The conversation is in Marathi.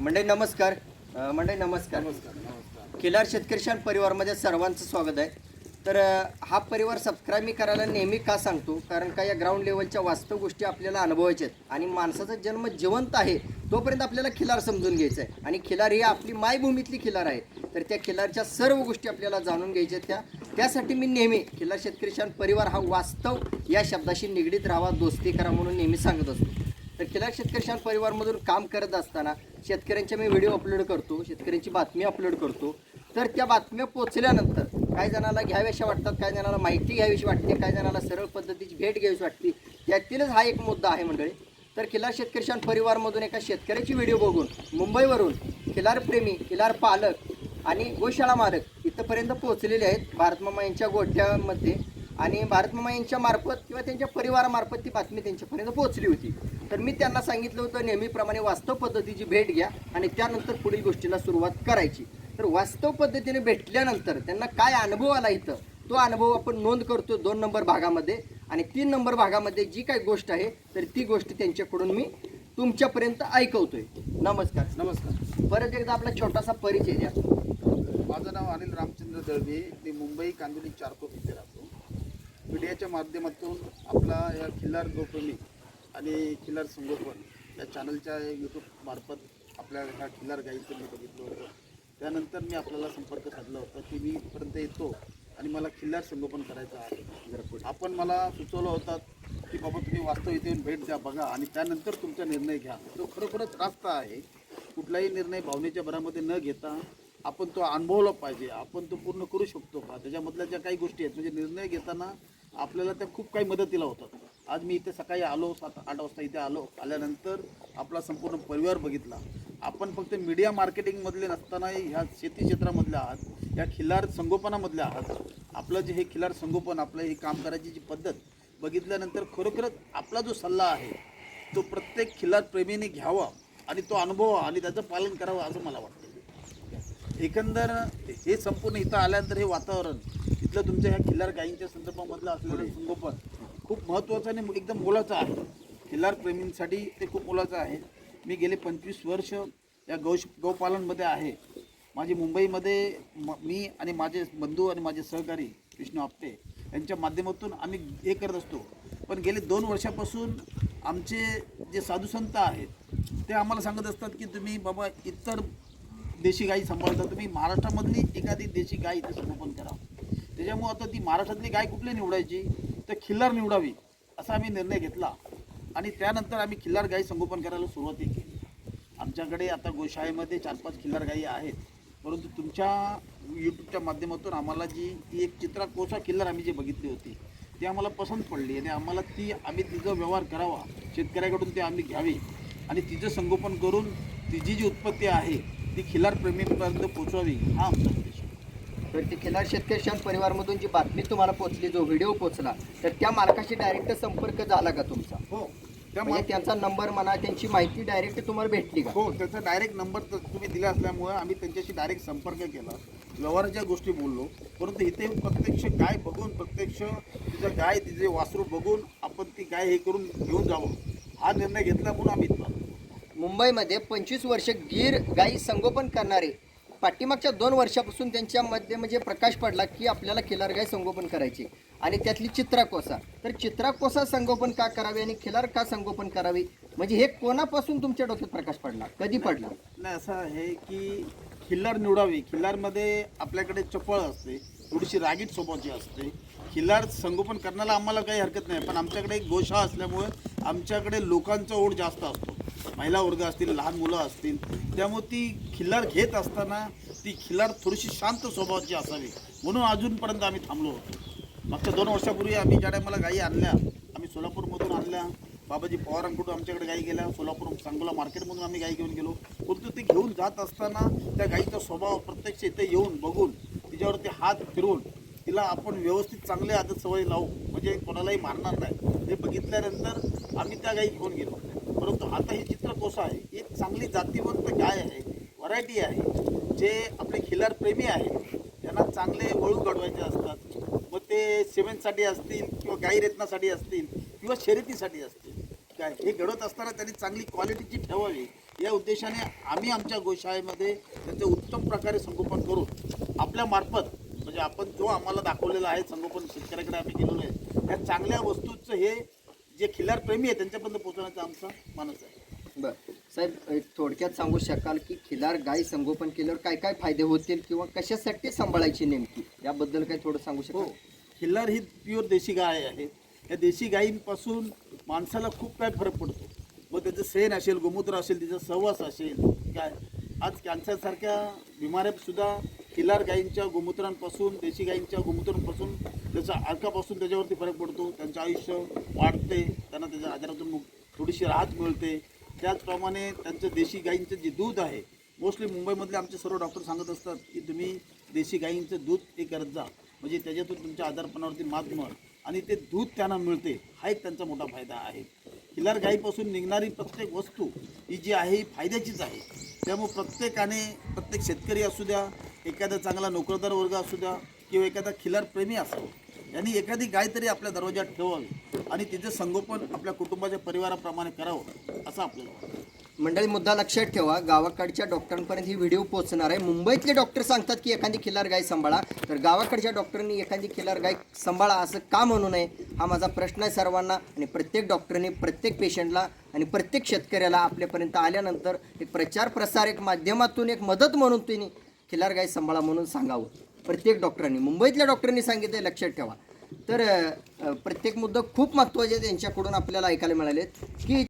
मंडळी नमस्कार. अ, मंडळी नमस्कार. किलार शेतकरी शान परिवारमध्ये सर्वांचं स्वागत आहे. तर अ, हा परिवार सबस्क्राईब मी करायला नेहमी का सांगतो? कारण का या ग्राउंड लेवलच्या वास्तव गोष्टी आपल्याला अनुभवायच्या आहेत. आणि माणसाचा जन्म जिवंत आहे तोपर्यंत आपल्याला खिलार समजून घ्यायचं आहे. आणि खिलार ही आपली मायभूमीतली खिलार आहे. तर त्या खिलारच्या सर्व गोष्टी आपल्याला जाणून घ्यायच्या आहेत त्या. त्यासाठी मी नेहमी खिलार शेतकरी शान परिवार हा वास्तव या शब्दाशी निगडीत राहावा दोस्ती करा म्हणून नेहमी सांगत असतो. तर खिलार शेतकरी शान परिवारमधून काम करत असताना शेतकऱ्यांचे मी व्हिडिओ अपलोड करतो शेतकऱ्यांची बातमी अपलोड करतो. तर त्या बातम्या पोचल्यानंतर काही जणाला घ्याव्याशा वाटतात काही जणाला माहिती घ्यावीशी वाटते काही जणाला सरळ पद्धतीची भेट घ्यावीशी वाटते. त्यातीलच हा एक मुद्दा आहे मंडळी. तर खिलार शेतकरी शान परिवारमधून एका शेतकऱ्याची व्हिडिओ बघून मुंबईवरून खिलार प्रेमी खिलार पालक आणि गोशाळा मालक इथंपर्यंत पोहोचलेले आहेत. भारतमामा यांच्या गोठ्यामध्ये आणि भारतमामा यांच्या मार्फत किंवा त्यांच्या परिवारामार्फत ती बातमी त्यांच्यापर्यंत पोहोचली होती. तर मी त्यांना सांगितलं होतं नेहमीप्रमाणे वास्तव पद्धतीची भेट घ्या आणि त्यानंतर पुढील गोष्टीला सुरुवात करायची. तर वास्तव पद्धतीने भेटल्यानंतर त्यांना काय अनुभव आला इथं? तो अनुभव आपण नोंद करतो दोन नंबर भागामध्ये आणि तीन नंबर भागामध्ये जी काही गोष्ट आहे तर ती गोष्ट त्यांच्याकडून मी तुमच्यापर्यंत ऐकवतोय. नमस्कार. नमस्कार. परत एकदा आपला छोटासा परिचय द्या. माझं नाव अनिल रामचंद्र दळवे मी मुंबई कांदिवली चारकोप इथे राहतो. मीडियाच्या माध्यमातून आपला या खिल्लार गोप्रेमी आणि खिल्लार संगोपन या चॅनलच्या यूट्यूब मार्फत आपल्या ह्या खिल्लार गाईचं मी बघितलं होतं. त्यानंतर मी आपल्याला संपर्क साधला होता की मी इथपर्यंत येतो आणि मला खिल्लार संगोपन करायचं आहे. आपण मला सुचवलं होतं की बाबा तुम्ही वास्तव इथे येऊन भेट द्या बघा आणि त्यानंतर तुमचा निर्णय घ्या. तो खरोखरच रास्त आहे. कुठलाही निर्णय भावनेच्या भरामध्ये न घेता आपण तो अनुभवला पाहिजे. आपण तो पूर्ण करू शकतो का? त्याच्यामधल्या ज्या काही गोष्टी आहेत म्हणजे निर्णय घेताना आपल्याला त्या खूप काही मदतीला होतात. आज मी इथे सकाळी आलो सात आठ वाजता इथे आलो. आल्यानंतर आपला संपूर्ण परिवार बघितला. आपण फक्त मीडिया मार्केटिंगमधले नसताना ह्या शेती क्षेत्रामधले आहात या खिल्लार संगोपनामधले आहात. आपलं जे हे खिल्लार संगोपन आपलं हे काम करायची जी पद्धत बघितल्यानंतर खरोखरच आपला जो सल्ला आहे तो प्रत्येक खिल्लार प्रेमीने घ्यावा आणि तो अनुभवा आणि त्याचं पालन करावं असं मला वाटतं. एकंदर हे संपूर्ण इथं आल्यानंतर हे वातावरण इथलं तुमच्या ह्या खिल्लार गायींच्या संदर्भामधलं असलेलं संगोपन खूप महत्त्वाचं आणि एकदम मोलाचं आहे. खिल्लार प्रेमींसाठी ते खूप मोलाचं आहे. मी गेले पंचवीस वर्ष या गौश गौपालनमध्ये आहे. माझी मुंबईमध्ये म मी आणि माझे बंधू आणि माझे सहकारी विष्णू आपटे यांच्या माध्यमातून आम्ही हे करत असतो. पण गेले दोन वर्षापासून आमचे जे साधुसंत आहेत ते आम्हाला सांगत असतात की तुम्ही बाबा इतर देशी गाई सांभाळता तुम्ही महाराष्ट्रामधली एखादी देशी गाय इथे संगोपन करा. त्याच्यामुळं आता ती महाराष्ट्रातली गाय कुठली निवडायची? तर खिल्लार निवडावी असा आम्ही निर्णय घेतला. आणि त्यानंतर आम्ही खिल्लार गाई संगोपन करायला सुरुवात केली. आमच्याकडे आता गोशाळेमध्ये चार पाच खिल्लार गाई आहेत. परंतु तुमच्या यूट्यूबच्या माध्यमातून आम्हाला जी ती एक चित्रा कोसा खिल्लार आम्ही जी बघितली होती ती आम्हाला पसंत पडली आणि आम्हाला ती आम्ही तिचा व्यवहार करावा शेतकऱ्याकडून ते आम्ही घ्यावी आणि तिचं संगोपन करून तिची जी उत्पत्ती आहे ती खिल्लार प्रेमीपर्यंत पोचवावी हा आमचा तर ती खिलार शेतकरी शान परिवारमधून जी बातमी तुम्हाला पोहोचली जो व्हिडिओ पोहोचला तर त्या मालकाशी डायरेक्ट संपर्क झाला का तुमचा? हो त्या म्हणजे त्यांचा नंबर म्हणा त्यांची माहिती डायरेक्ट तुम्हाला भेटली का? हो त्याचा डायरेक्ट नंबर तुम्ही दिला असल्यामुळं आम्ही त्यांच्याशी डायरेक्ट संपर्क केला. व्यवहाराच्या गोष्टी बोललो. परंतु इथे प्रत्यक्ष गाय बघून प्रत्यक्ष तिचं गाय तिचे वासरू बघून आपण ती गाय हे करून घेऊन जावं हा निर्णय घेतला म्हणून आम्ही इथं आलो. मुंबईमध्ये पंचवीस वर्ष गीर गाई संगोपन करणारे पाठीमागच्या दोन वर्षापासून त्यांच्यामध्ये म्हणजे प्रकाश पडला की आपल्याला खिलार गाय संगोपन करायची. आणि त्यातली चित्रा कोसा तर चित्रा कोसा संगोपन का करावे आणि खिलार का संगोपन करावी? म्हणजे हे कोणापासून तुमच्या डोक्यात प्रकाश पडला? कधी पडला? नाही असं आहे की खिल्लार निवडावी. खिल्लारमध्ये आपल्याकडे चपळ असते थोडीशी रागीट स्वभावाची असते. खिल्लार संगोपन करण्याला आम्हाला काही हरकत नाही पण आमच्याकडे एक गोशाळा असल्यामुळे आमच्याकडे लोकांचा ओढ जास्त असतो. महिला वर्ग असतील लहान मुलं असतील त्यामुळे ती खिल्लार घेत असताना ती खिल्लार थोडीशी शांत स्वभावाची असावी. म्हणून अजूनपर्यंत आम्ही थांबलो होतो. मागच्या दोन वर्षापूर्वी आम्ही ज्या टायमाला गायी आणल्या आम्ही सोलापूरमधून आणल्या. बाबाजी पवारांकडून आमच्याकडे गाई गेल्या. सोलापूर सांगोला मार्केटमधून आम्ही गाई घेऊन गेलो. परंतु ते घेऊन जात असताना त्या गाईचा स्वभाव प्रत्यक्ष इथे येऊन बघून तिच्यावरती हात फिरवून तिला आपण व्यवस्थित चांगले आदत सवय लावू. म्हणजे कोणालाही मारणार नाही. हे बघितल्यानंतर आम्ही त्या गाई घेऊन गेलो. परंतु आता ही चित्र कोसा आहे? ही एक चांगली जातीवंत गाय आहे. व्हरायटी आहे. जे आपले खिलार प्रेमी आहेत. त्यांना चांगले वळू घडवायचे असतात. मग ते सिमेंटसाठी असतील किंवा गाई रेतनासाठी असतील किंवा शर्यतीसाठी असतील. काय हे घडवत असताना त्यांनी चांगली क्वालिटीची ठेवावी. या उद्देशाने आम्ही आमच्या गोशाळेमध्ये त्याचे उत्तम प्रकारे संगोपन करून आपल्या मार्फत म्हणजे आपण जो आम्हाला दाखवलेला आहे संगोपन शेतकऱ्याकडे आम्ही गेलेलो आहे त्या चांगल्या वस्तूचं हे जे खिल्लार प्रेमी आहे त्यांच्यापर्यंत पोहोचवण्याचा आमचा मानस आहे. बर. साहेब एक थोडक्यात सांगू शकाल की खिलार गाय संगोपन केल्यावर काय काय फायदे होतील किंवा कशासाठी सांभाळायची नेमकी? याबद्दल काय थोडं सांगू हो. शकाल खिल्लार ही प्युअर देशी गाय आहे. या देशी गायींपासून माणसाला खूप काय फरक पडतो? मग त्याचं सेन असेल गोमूत्र असेल तिचा सहवास असेल काय? आज कॅन्सरसारख्या बिमाऱ्यासुद्धा खिलार गायींच्या गोमूत्रांपासून देशी गायींच्या गोमूत्रांपासून त्याचा अर्कापासून त्याच्यावरती फरक पडतो. त्यांचं आयुष्य वाढते त्यांना त्याच्या आजारातून थोडीशी राहत मिळते. त्याचप्रमाणे त्यांचं देशी गायींचं जे दूध आहे मोस्टली मुंबईमधले आमचे सर्व डॉक्टर सांगत असतात की तुम्ही देशी गायींचं दूध हे करत जा. म्हणजे त्याच्यातून तुमच्या आजारपणावरती मात मिळ आणि ते दूध त्यांना मिळते. हा एक त्यांचा मोठा फायदा आहे. खिलार गायीपासून निघणारी प्रत्येक वस्तू ही जी आहे ही फायद्याचीच आहे. त्यामुळे प्रत्येकाने प्रत्येक शेतकरी असू द्या एखादा चांगला नोकरदार वर्ग असू द्या किंवा एखादा खिलार प्रेमी असो यांनी एखादी गाय तरी आपल्या दरवाजात ठेवावी आणि तिचं संगोपन आपल्या कुटुंबाच्या परिवाराप्रमाणे करावं असं आपल्याला वाटतं. मंडळी मुद्दा लक्षात ठेवा. गावाकडच्या डॉक्टरांपर्यंत ही व्हिडिओ पोहोचणार आहे. मुंबईतले डॉक्टर सांगतात की एखादी खिलार गाय सांभाळा. तर गावाकडच्या डॉक्टरांनी एखादी खिलार गाय सांभाळा असं का म्हणू नये? हा माझा प्रश्न आहे सर्वांना आणि प्रत्येक डॉक्टरने प्रत्येक पेशंटला आणि प्रत्येक शेतकऱ्याला आपल्यापर्यंत आल्यानंतर एक प्रचार प्रसार एक माध्यमातून एक मदत म्हणून त्यांनी खिलार गाय सांभाळा म्हणून सांगावं. प्रत्येक डॉक्टरांनी मुंबईतल्या डॉक्टरांनी सांगितलं लक्षात ठेवा. तर प्रत्येक मुद्दा खूप महत्त्वाचे त्यांच्याकडून आपल्याला ऐकायला मिळाले की